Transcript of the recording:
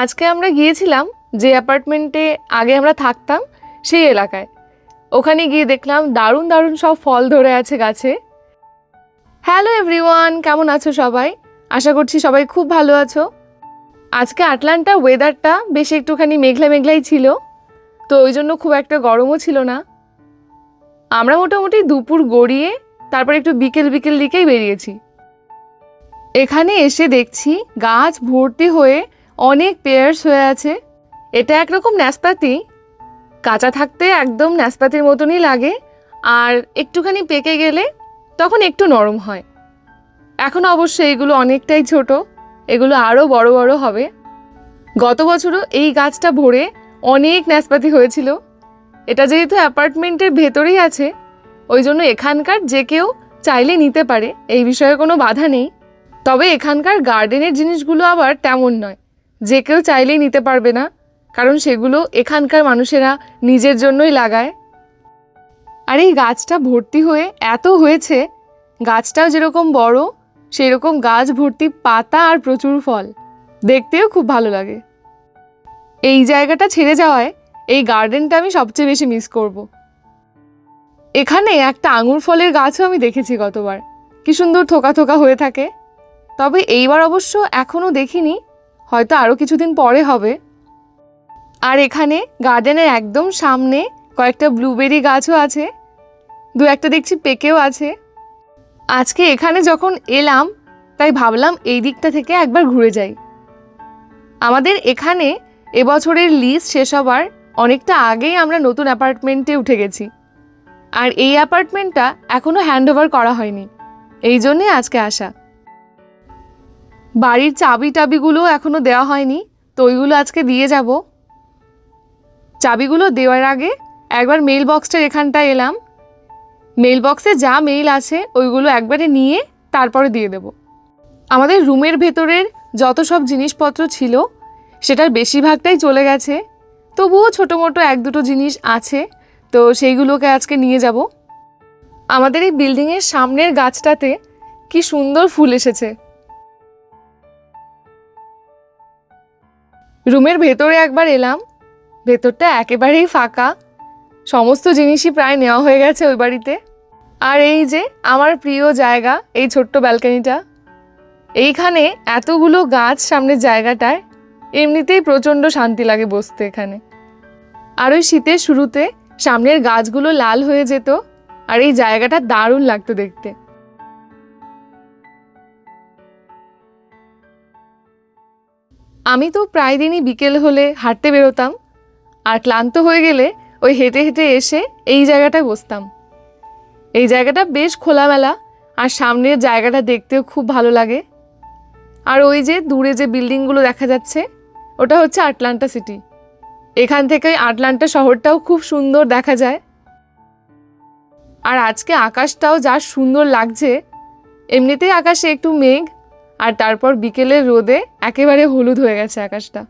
আজকে আমরা গিয়েছিলাম যে অ্যাপার্টমেন্টে আগে আমরা থাকতাম, সেই এলাকায়। ওখানে গিয়ে দেখলাম দারুণ দারুণ সব ফল ধরে আছে গাছে। হ্যালো এভরিওয়ান কেমন আছো সবাই? আশা করছি সবাই খুব ভালো আছো। আজকে আটলান্টা ওয়েদারটা বেশ একটুখানি মেঘলা মেঘলাই ছিল, তো ওই জন্য খুব একটা গরমও ছিল না। আমরা মোটামুটি দুপুর গড়িয়ে তারপর একটু বিকেল বিকেল দিকেই বেরিয়েছি। এখানে এসে দেখছি গাছ ভর্তি হয়ে অনেক পেয়ার্স হয়ে আছে। এটা একরকম ন্যাসপাতি। কাঁচা থাকতে একদম ন্যাসপাতির মতনই লাগে। আর একটুখানি পেকে গেলে তখন একটু নরম হয়। এখন অবশ্য এগুলো অনেকটাই ছোট। এগুলো আরও বড় বড় হবে। গত বছরও এই গাছটা ভরে অনেক ন্যাসপাতি হয়েছিল। এটা যেহেতু অ্যাপার্টমেন্টের ভেতরেই আছে, ওই জন্য এখানকার যে কেউ চাইলে নিতে পারে, এই বিষয়ে কোনো বাধা নেই। তবে এখানকার গার্ডেনের জিনিসগুলো আবার তেমন নয়। যে কেউ চাইলেই নিতে পারবে না, কারণ সেগুলো এখানকার মানুষেরা নিজের জন্যই লাগায়। আর এই গাছটা ভর্তি হয়ে এত হয়েছে, গাছটাও যেরকম বড়, সেরকম গাছ ভর্তি পাতা আর প্রচুর ফল। দেখতেও খুব ভালো লাগে। এই জায়গাটা ছেড়ে যাওয়ায় এই গার্ডেনটা আমি সবচেয়ে বেশি মিস করব। এখানে একটা আঙুর ফলের গাছও আমি দেখেছি গতবার। কি সুন্দর থোকা থোকা হয়ে থাকে। তবে এইবার অবশ্য এখনও দেখিনি হয়তো আরও কিছুদিন পরে হবে। আর এখানে গার্ডেনের একদম সামনে কয়েকটা ব্লুবেরি গাছও আছে। দু একটা দেখছি পেকেও আছে। আজকে এখানে যখন এলাম, তাই ভাবলাম এই দিকটা থেকে একবার ঘুরে যাই। আমাদের এখানে এবছরের লিস্ট শেষ হবার অনেকটা আগেই আমরা নতুন অ্যাপার্টমেন্টে উঠে গেছি। আর এই অ্যাপার্টমেন্টটা এখনও হ্যান্ড ওভার করা হয়নি। এই জন্যে আজকে আসা। বাড়ির চাবি টাবিগুলো এখনও দেওয়া হয়নি, তো ওইগুলো আজকে দিয়ে যাব। চাবিগুলো দেওয়ার আগে একবার মেল বক্সটার এখানটায় এলাম। মেল বক্সে যা মেইল আছে ওইগুলো একবারে নিয়ে তারপরে দিয়ে দেব। আমাদের রুমের ভেতরের যত সব জিনিসপত্র ছিল, সেটার বেশিরভাগটাই চলে গেছে। তবুও ছোটো মোটো এক দুটো জিনিস আছে, তো সেইগুলোকে আজকে নিয়ে যাব। আমাদের এই বিল্ডিংয়ের সামনের গাছটাতে কি সুন্দর ফুল এসেছে। রুমের ভেতরে একবার এলাম। ভেতরটা একেবারেই ফাঁকা। সমস্ত জিনিসই প্রায় নেওয়া হয়ে গেছে ওই বাড়িতে। আর এই যে আমার প্রিয় জায়গা, এই ছোট্ট ব্যালকানিটা। এইখানে এতগুলো গাছ সামনের জায়গাটায়, এমনিতেই প্রচণ্ড শান্তি লাগে বসতে এখানে। আর ওই শীতের শুরুতে সামনের গাছগুলো লাল হয়ে যেত, আর এই জায়গাটা দারুণ লাগতো দেখতে। আমি তো প্রায় দিনই বিকেল হলে হাঁটতে বেরোতাম, আর ক্লান্ত হয়ে গেলে ওই হেঁটে হেঁটে এসে এই জায়গাটায় বসতাম। এই জায়গাটা বেশ খোলামেলা, আর সামনের জায়গাটা দেখতেও খুব ভালো লাগে। আর ওই যে দূরে যে বিল্ডিংগুলো দেখা যাচ্ছে, ওটা হচ্ছে আটলান্টা সিটি। এখান থেকে আটলান্টা শহরটাও খুব সুন্দর দেখা যায়। আর আজকে আকাশটাও যা সুন্দর লাগছে, এমনিতেই আকাশে একটু মেঘ আর তারপর বিকেলের রোদে একেবারে হলুদ হয়ে গেছে আকাশটা।